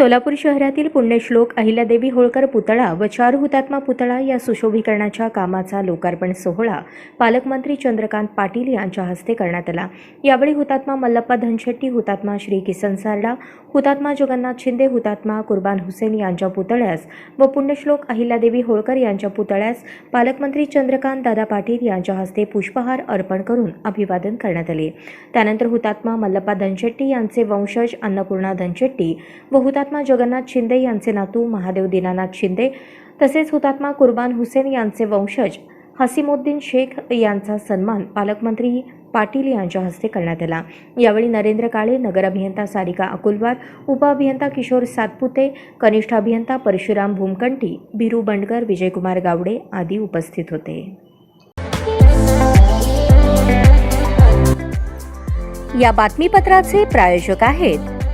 सोलापूर शहरातील पुण्यश्लोक अहिल्यादेवी होळकर पुतळा व चार हुतात्मा पुतळा या सुशोभीकरणाच्या कामाचा लोकार्पण सोहळा पालकमंत्री चंद्रकांत पाटील यांच्या हस्ते करण्यात आला. यावेळी हुतात्मा मल्लप्पा धनशेट्टी हुतात्मा श्री किसन सारडा हुतात्मा जगन्नाथ शिंदे हुतात्मा कुर्बान हुसेन यांच्या पुतळ्यास व पुण्यश्लोक अहिल्यादेवी होळकर यांच्या पुतळ्यास पालकमंत्री चंद्रकांत दादा पाटील यांच्या हस्ते पुष्पहार अर्पण करून अभिवादन करण्यात आले. त्यानंतर हुतात्मा मल्लप्पा धनशेट्टी यांचे वंशज अन्नपूर्णा धनशेट्टी व हुतात्मा जगन्नाथ शिंदे यांचे नातू महादेव दीनानाथ शिंदे तसेच हुतात्मा कुर्बान हुसेन यांचे वंशज हसीमुद्दीन शेख यांचा सन्मान पालकमंत्री पाटील यांच्या हस्ते करण्यात आला. यावेळी नरेंद्र काळे नगर अभियंता सारिका अकुलवार उपअभियंता किशोर सातपुते कनिष्ठ अभियंता परशुराम भूमकंटी बिरू बंडकर विजयकुमार गावडे आदी उपस्थित होते. या बातमीपत्राचे प्रायोजक आहेत